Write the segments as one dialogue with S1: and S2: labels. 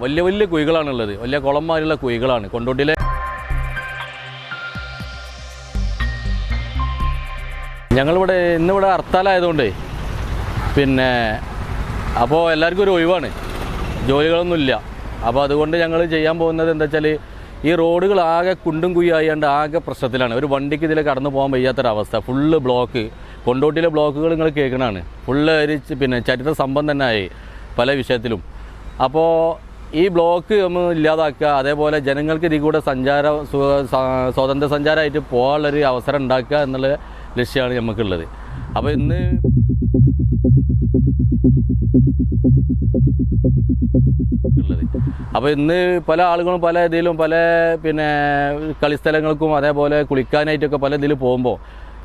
S1: വലിയ വലിയ കുഴികളാണുള്ളത്. വലിയ കുളന്മാരുള്ള കുഴികളാണ്. കൊണ്ടോട്ടിലെ ഞങ്ങളിവിടെ ഇന്നിവിടെ ഹർത്താലായതുകൊണ്ട് പിന്നെ അപ്പോൾ എല്ലാവർക്കും ഒരു ഒഴിവാണ്. ജോലികളൊന്നുമില്ല. അപ്പോൾ അതുകൊണ്ട് ഞങ്ങൾ ചെയ്യാൻ പോകുന്നത് എന്താ വെച്ചാൽ ഈ റോഡുകൾ ആകെ കുണ്ടും കുയ്യായാണ്ട് ആകെ പ്രശ്നത്തിലാണ്. ഒരു വണ്ടിക്ക് ഇതിൽ കടന്നു പോകാൻ വയ്യാത്തൊരവസ്ഥ. Full block. കൊണ്ടോട്ടിയിലെ ബ്ലോക്കുകൾ നിങ്ങൾ കേൾക്കണതാണ്. ഫുള്ള് ഒരു പിന്നെ ചരിത്ര ആയി പല വിഷയത്തിലും. അപ്പോൾ ഈ ബ്ലോക്ക് നമ്മൾ ഇല്ലാതാക്കുക അതേപോലെ ജനങ്ങൾക്ക് ഇതിൽ കൂടെ സഞ്ചാര സ്വതന്ത്ര സഞ്ചാരമായിട്ട് പോകാനുള്ളൊരു അവസരം ഉണ്ടാക്കുക എന്നുള്ള ലക്ഷ്യമാണ് നമുക്കുള്ളത് അപ്പോൾ ഇന്ന് അപ്പോൾ ഇന്ന് പല ആളുകളും പല ഇതിലും പല പിന്നെ കളിസ്ഥലങ്ങൾക്കും അതേപോലെ കുളിക്കാനായിട്ടൊക്കെ പല ഇതിൽ പോകുമ്പോൾ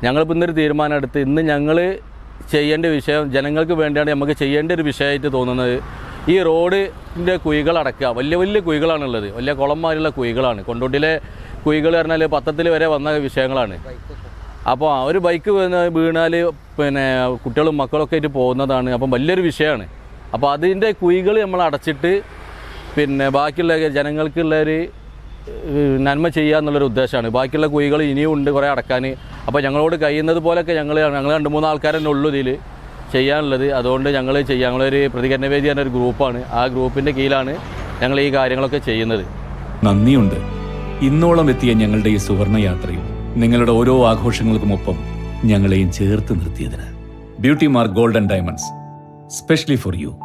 S1: ഞങ്ങളിപ്പോൾ ഇന്നൊരു തീരുമാനം എടുത്ത് ഇന്ന് ഞങ്ങൾ ചെയ്യേണ്ട വിഷയം ജനങ്ങൾക്ക് വേണ്ടിയാണ് നമുക്ക് ചെയ്യേണ്ട ഒരു വിഷയമായിട്ട് തോന്നുന്നത് ഈ റോഡിന്റെ കുഴികൾ അടക്കുക വലിയ വലിയ കുഴികളാണുള്ളത്. വലിയ കുളന്മാരുള്ള കുഴികളാണ്. കൊണ്ടോട്ടിലെ കുഴികൾ പറഞ്ഞാൽ പത്രത്തിൽ വരെ വന്ന വിഷയങ്ങളാണ്. അപ്പോൾ ഒരു ബൈക്ക് വീണാൽ പിന്നെ കുട്ടികളും മക്കളൊക്കെ ആയിട്ട് പോകുന്നതാണ്. അപ്പം വലിയൊരു വിഷയമാണ്. അപ്പോൾ അതിന്റെ കുഴികൾ നമ്മൾ അടച്ചിട്ട് പിന്നെ ബാക്കിയുള്ള ജനങ്ങൾക്കുള്ള ഒരു നന്മ ചെയ്യുക എന്നുള്ളൊരു ഉദ്ദേശമാണ്. ബാക്കിയുള്ള കുഴികൾ ഇനിയും ഉണ്ട് കുറേ അടക്കാൻ അപ്പോൾ ഞങ്ങളോട് കഴിയുന്നത് പോലെയൊക്കെ ഞങ്ങൾ ഞങ്ങൾ രണ്ട് മൂന്ന് ആൾക്കാരെന്നെ ഉള്ളൂ ഇതിൽ ചെയ്യാനുള്ളത്. അതുകൊണ്ട് ഞങ്ങൾ ചെയ്യാം ഞങ്ങളൊരു പ്രതികരണ വേദി എന്ന ഒരു ഗ്രൂപ്പാണ്. ആ ഗ്രൂപ്പിന്റെ കീഴിലാണ് ഞങ്ങൾ ഈ കാര്യങ്ങളൊക്കെ ചെയ്യുന്നത്.
S2: നന്ദിയുണ്ട്. ഇന്നോളം എത്തിയ ഞങ്ങളുടെ ഈ സുവർണ യാത്രയും നിങ്ങളുടെ ഓരോ ആഘോഷങ്ങൾക്കുമൊപ്പം ഞങ്ങളെയും ചേർത്ത് നിർത്തിയതിന്. Beauty mark golden diamonds specially for you.